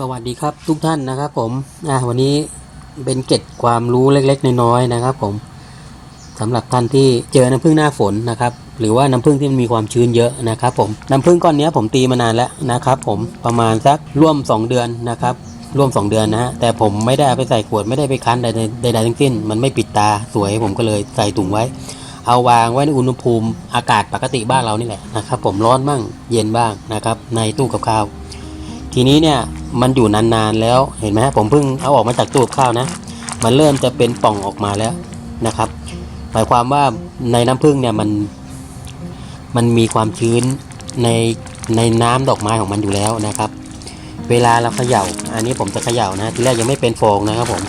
สวัสดีครับทุกท่านนะครับผมอะวันนี้เป็นเก็ดความรู้เล็กๆน้อยๆนะครับ ผมสำหรับท่านที่เจอน้ำผึ้งหน้าฝนนะครับ หรือว่าน้ำผึ้งที่มันมีความชื้นเยอะนะครับ ผมน้ำผึ้งก้อนนี้ผมตีมานานแล้วนะครับ ผมประมาณสักร่วม 2 เดือนนะครับ ร่วม 2 เดือนนะฮะแต่ผมไม่ได้เอาไปใส่ขวดไม่ได้ไปคั้นใดใดๆทั้งสิ้น มันไม่ปิดตาสวยผมก็เลยใส่ถุงไว้ เอาวางไว้ในอุณหภูมิอากาศปกติบ้านเรานี่แหละนะครับ ผมร้อนบ้างเย็นบ้างนะครับ ในตู้กับข้าว ทีนี้เนี่ย มันอยู่นานๆแล้วเห็นไหมฮะผมเพิ่งเอาออกมาจากตู้ข้าวนะ มันเริ่มจะเป็นป่องออกมาแล้วนะครับ หมายความว่าในน้ำผึ้งเนี่ยมันมันมีความชื้นในในน้ำดอกไม้ของมันอยู่แล้วนะครับ เวลาเราเขย่า อันนี้ผมจะเขย่านะทีแรกยังไม่เป็นฟองนะครับผม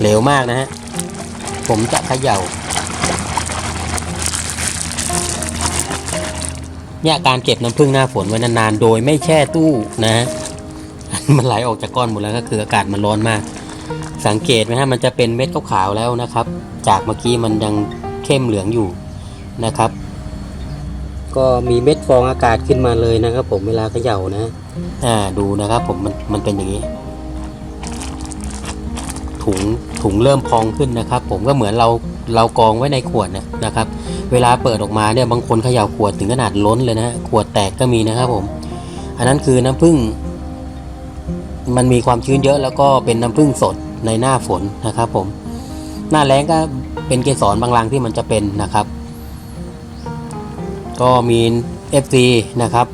เหลวมากนะฮะผมจะเขย่าเนี่ยการเก็บน้ำผึ้งหน้าฝนไว้นานๆ โดยไม่แช่ตู้นะฮะ มันไหลออกจากก้อนหมดแล้วก็คืออากาศมันร้อนมาก สังเกตไหมฮะมันจะเป็นเม็ดขาวๆแล้วนะครับ จากเมื่อกี้มันยังเข้มเหลืองอยู่นะครับ ก็มีเม็ดฟองอากาศขึ้นมาเลยนะครับ ผมเวลาเขย่านะ อ่าดูนะครับ ผมมันมันเป็นอย่างนี้ ถุงถุงเริ่มพองขึ้นนะครับ ผมก็เหมือนเราเรากองไว้ในขวดนะนะครับ เวลาเปิดออกมาเนี่ยบางคนเขย่าขวดถึงขนาดล้นเลยนะฮะขวดแตกก็มีนะครับ ผม อันนั้นคือน้ำผึ้ง มันมีความชื้นเยอะแล้วก็เป็นน้ำผึ้งสดในหน้าฝนนะครับผมหน้าแล้งก็เป็นเกสรบางรังที่มันจะเป็นนะครับ ก็มี FC นะครับ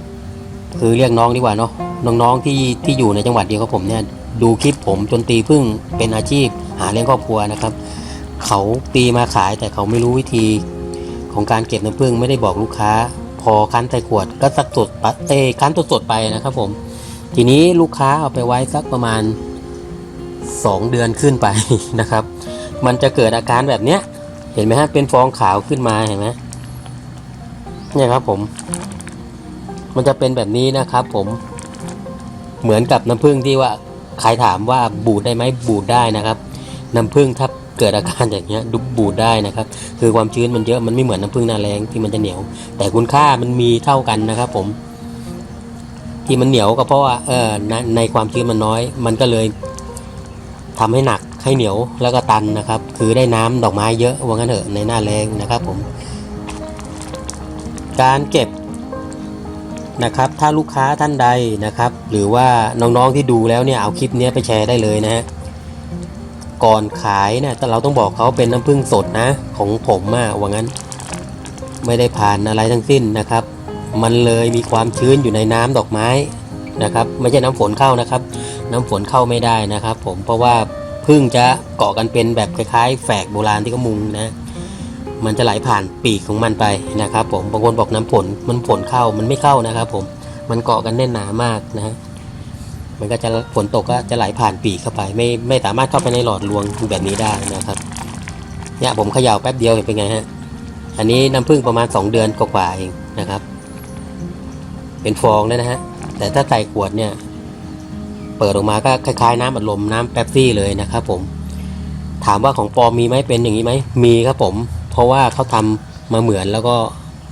คือเรียกน้องดีกว่าเนาะน้องๆที่ที่อยู่ในจังหวัดเดียวกับผมเนี่ยดูคลิปผมจนตีพึ่งเป็นอาชีพหาเลี้ยงครอบครัวนะครับ เขาตีมาขายแต่เขาไม่รู้วิธีของการเก็บน้ำผึ้งไม่ได้บอกลูกค้า พอคั้นใส่ขวดก็สักสดปะเอยคั้นสดๆไปนะครับผม ทีนี้ลูกค้าเอาไปไว้สักประมาณ 2 เดือนขึ้นไปนะครับ มันจะเกิดอาการแบบเนี้ย เห็นไหมฮะเป็นฟองขาวขึ้นมาเห็นไหมเนี่ยครับผม มันจะเป็นแบบนี้นะครับผมเหมือนกับน้ำผึ้งที่ว่าใครถามว่าบูดได้ไหมบูดได้นะครับ น้ำผึ้งถ้าเกิดอาการอย่างเงี้ยดูบูดได้นะครับ คือความชื้นมันเยอะมันไม่เหมือนน้ำผึ้งหนาแรงที่มันจะเหนียว แต่คุณค่ามันมีเท่ากันนะครับผม ที่มันเหนียวก็เพราะว่าเออในในความชื้นมันน้อย มันก็เลยทำให้หนักให้เหนียวแล้วก็ตันนะครับ คือได้น้ำดอกไม้เยอะว่างั้นเถอะในหน้าแรงนะครับผม การเก็บนะครับ ถ้าลูกค้าท่านใดนะครับ หรือว่าน้องๆที่ดูแล้วเนี่ยเอาคลิปเนี้ยไปแชร์ได้เลยนะฮะก่อนขายเนี่ยเราต้องบอกเขาเป็นน้ำผึ้งสดนะ ของผมอะว่างั้น ไม่ได้ผ่านอะไรทั้งสิ้นนะครับ มันเลยมีความชื้นอยู่ในน้ำดอกไม้นะครับ ไม่ใช่น้ำฝนเข้านะครับ น้ำฝนเข้าไม่ได้นะครับ ผมเพราะว่าพึ่งจะเกาะกันเป็นแบบคล้ายๆ แฝกโบราณที่เขามุงนะมันจะไหลผ่านปีกของมันไปนะครับ ผมบางคนบอกน้ำฝนมันฝนเข้ามันไม่เข้านะครับ ผมมันเกาะกันแน่นหนามากนะฮะมันก็จะฝนตกก็จะไหลผ่านปีกเข้าไป ไม่ไม่สามารถเข้าไปในหลอดรวงแบบนี้ได้นะครับเนี่ยผมเขย่าแป๊บเดียวเห็นเป็นไงฮะอันนี้น้ำผึ้งประมาณ 2 เดือนกว่าๆเองนะครับ เป็นฟองเลยนะฮะ แต่ถ้าใส่ขวดเนี่ย เปิดออกมาก็คล้ายๆ น้ำอัดลมน้ำแป๊บซี่เลยนะครับผม ถามว่าของปลอมมีไหมเป็นอย่างนี้ไหมมีครับผม เพราะว่าเขาทำมาเหมือนแล้วก็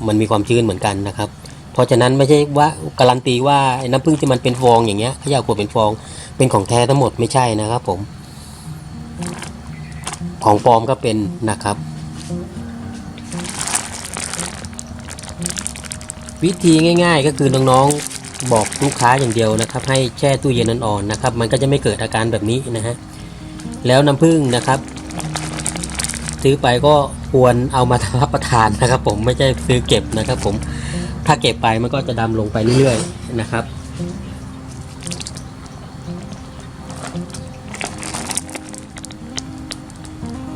มันมีความชื้นเหมือนกันนะครับ เพราะฉะนั้นไม่ใช่ว่าการันตีว่าไอ้น้ำผึ้งที่มันเป็นฟองอย่างเงี้ยเขาอยากขวดเป็นฟองเป็นของแท้ทั้งหมดไม่ใช่นะครับผม ของปลอมก็เป็นนะครับ วิธีง่าย ๆ ก็คือน้องๆบอกลูกค้าอย่างเดียวนะครับ ให้แช่ตู้เย็นอ่อนๆนะครับ มันก็จะไม่เกิดอาการแบบนี้นะฮะแล้วน้ำผึ้งนะครับ ซื้อไปก็ควรเอามารับประทานนะครับ ผมไม่ใช่ซื้อเก็บนะครับ ผมถ้าเก็บไปมันก็จะดำลงไปเรื่อยๆนะครับ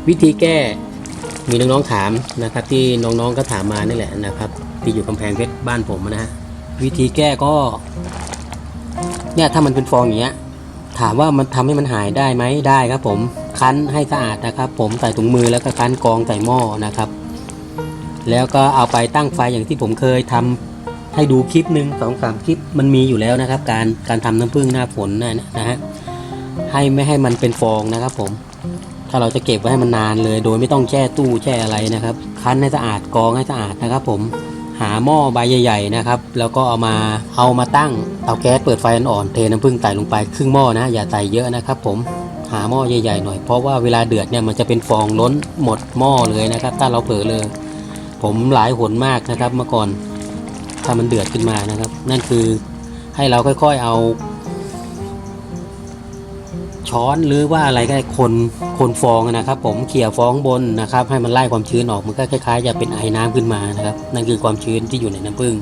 วิธีแก้มีน้องๆถามนะครับ ที่น้องๆก็ถามมานี่แหละนะครับ ที่อยู่กำแพงเพชรบ้านผมนะฮะวิธีแก้ก็ เนี่ยถ้ามันเป็นฟองอย่างเงี้ย ถามว่ามันทำให้มันหายได้ไหมได้ครับ ผมคั้นให้สะอาดนะครับ ผมใส่ถุงมือแล้วก็คั้นกองใส่หม้อนะครับ แล้วก็เอาไปตั้งไฟอย่างที่ผมเคยทำให้ดูคลิปหนึ่งสองสามคลิปมันมีอยู่แล้วนะครับ การการทำน้ำผึ้งหน้าฝนนะนะฮะให้ไม่ให้มันเป็นฟองนะครับ ผม ถ้าเราจะเก็บไว้ให้มันนานเลย โดยไม่ต้องแช่ตู้แช่อะไรนะครับ คั้นให้สะอาดกองให้สะอาดนะครับ ผม หาหม้อใบใหญ่ๆนะครับ แล้วก็เอามาเอามาตั้งเตาแก๊สเปิดไฟอ่อนๆเทน้ำผึ้งใส่ลงไปครึ่งหม้อนะอย่าใส่เยอะนะครับ ผมหาหม้อใหญ่ๆหน่อยเพราะว่าเวลาเดือดเนี่ยมันจะเป็นฟองล้นหมดหม้อเลยนะครับ ถ้าเราเผลอเลย ผมหลายหนมากนะครับเมื่อก่อนถ้ามันเดือดขึ้นมานะครับ นั่นคือให้เราค่อยๆเอา ช้อนหรือว่าอะไรก็ได้คนคนฟองนะครับ ผมเขี่ยฟองบนนะครับ ให้มันไล่ความชื้นออกมันก็คล้ายๆ จะเป็นไอน้ำขึ้นมานะครับ นั่นคือความชื้นที่อยู่ในน้ำผึ้ง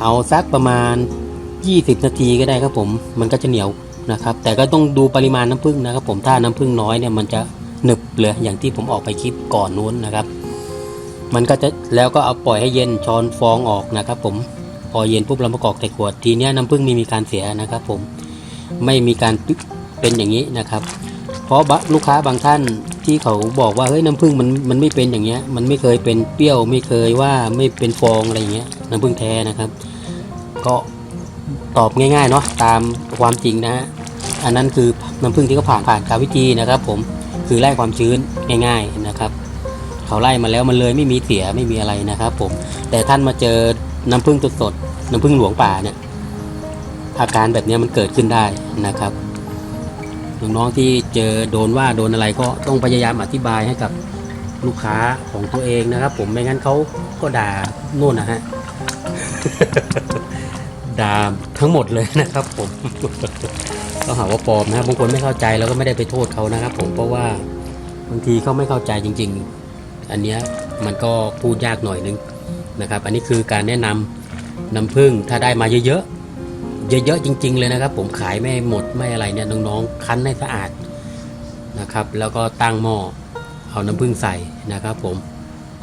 เอาสักประมาณ 20 นาทีก็ได้ครับผม มันก็จะเหนียวนะครับ แต่ก็ต้องดูปริมาณน้ำผึ้งนะครับ ผมถ้าน้ำผึ้งน้อยเนี่ยมันจะหนึบเลยอย่างที่ผมออกไปคลิปก่อนนู้นนะครับ มันก็จะแล้วก็เอาปล่อยให้เย็นช้อนฟองออกนะครับ ผมพอเย็นปุ๊บเราประกอบใส่ขวดทีนี้น้ำผึ้งไม่มีการเสียนะครับ ผมไม่มีการ เป็นอย่างนี้นะครับ เพราะลูกค้าบางท่านที่เขาบอกว่าเฮ้ยน้ำผึ้งมันมันไม่เป็นอย่างเงี้ย มันไม่เคยเป็นเปรี้ยวไม่เคยว่าไม่เป็นฟองอะไรอย่างเงี้ยน้ำผึ้งแท้นะครับ ก็ตอบง่ายๆเนาะตามความจริงนะฮะอันนั้นคือน้ำผึ้งที่เขาผ่านผ่านการวิธีนะครับ ผมคือไล่ความชื้นง่าย ๆนะครับ เขาไล่มาแล้วมันเลยไม่มีเสียไม่มีอะไรนะครับ ผม แต่ท่านมาเจอน้ำผึ้งสดๆน้ำผึ้งหลวงป่าเนี่ยอาการแบบนี้มันเกิดขึ้นได้นะครับ น้องๆที่เจอโดนว่าโดนอะไรก็ต้องพยายามอธิบายให้กับลูกค้าของตัวเองนะครับ ผมไม่งั้นเขาก็ด่าโน่นนะฮะด่าทั้งหมดเลยนะครับผมก็หาว่าปลอมนะครับบางคนไม่เข้าใจแล้วก็ไม่ได้ไปโทษเขานะครับ ผมเพราะว่าบางทีเขาไม่เข้าใจจริง ๆ อันเนี้ยมันก็พูดยากหน่อยนึงนะครับ อันนี้คือการแนะนำน้ำผึ้งถ้าได้มาเยอะๆ เยอะๆจริง ๆ เลยนะครับ ผมขายไม่หมดไม่อะไรเนี่ยน้องๆคั้นให้สะอาดนะครับ แล้วก็ตั้งหม้อเอาน้ำผึ้งใส่นะครับ ผม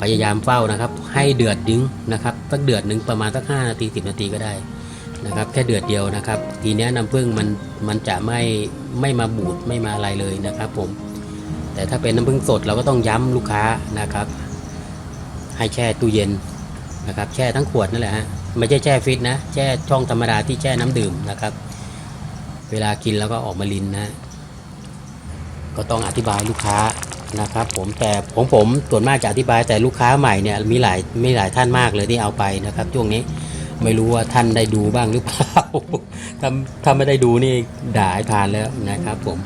พยายามเฝ้านะครับ ให้เดือดดึงนะครับสักเดือดหนึ่งประมาณสักห้านาทีสิบนาทีก็ได้นะครับ แค่เดือดเดียวนะครับ ทีเนี้ยน้ำผึ้งมันมันจะไม่ไม่มาบูดไม่มาอะไรเลยนะครับ ผม แต่ถ้าเป็นน้ำผึ้งสดเราก็ต้องย้ำลูกค้านะครับ ให้แช่ตู้เย็นนะครับ แช่ทั้งขวดนั่นแหละฮะ ไม่ใช่แช่ฟิตนะ แช่ช่องธรรมดาที่แช่น้ำดื่มนะครับ เวลากินแล้วก็ออกมาลินนะ ก็ต้องอธิบายลูกค้านะครับ ผมแต่ของผมส่วนมากจะอธิบายแต่ลูกค้าใหม่เนี่ยมีหลายมีหลายท่านมากเลยที่เอาไปนะครับช่วงนี้ไม่รู้ว่าท่านได้ดูบ้างหรือเปล่าถ้าถ้าไม่ได้ดูนี่ด่าให้ผ่านแล้วนะครับ ผม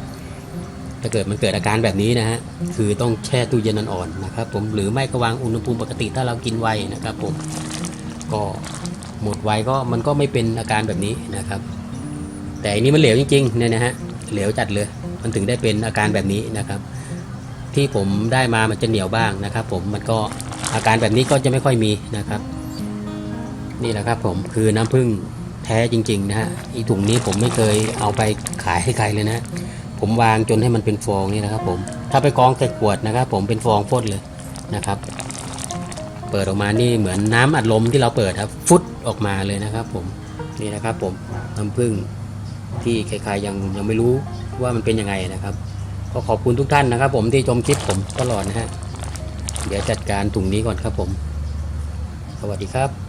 ถ้าเกิดมันเกิดอาการแบบนี้นะฮะคือต้องแช่ตู้เย็นอ่อนๆนะครับ ผมหรือไม่ก็วางอุณหภูมิปกติถ้าเรากินไวนะครับ ผมก็ หมดไวก็มันก็ไม่เป็นอาการแบบนี้นะครับ แต่อันนี้มันเหลวจริงๆเนี่ยนะฮะเหลวจัดเลยมันถึงได้เป็นอาการแบบนี้นะครับ ที่ผมได้มามันจะเหนียวบ้างนะครับ ผมมันก็อาการแบบนี้ก็จะไม่ค่อยมีนะครับ นี่แหละครับผมคือน้ำผึ้งแท้จริง ๆ นะฮะอีถุงนี้ผมไม่เคยเอาไปขายให้ใครเลยนะผมวางจนให้มันเป็นฟองนี่นะครับ ผมถ้าไปกองใส่ขวดนะครับ ผมเป็นฟองฟดเลยนะครับ เปิดออกมานี่เหมือนน้ำอัดลมที่เราเปิดครับ ฟุดออกมาเลยนะครับผมนี่นะครับผมน้ำผึ้งที่ใครๆยังยังไม่รู้ว่ามันเป็นยังไงนะครับก็ขอบคุณทุกท่านนะครับ ผมที่ชมคลิปผมตลอดนะฮะเดี๋ยวจัดการถุงนี้ก่อนครับผม สวัสดีครับ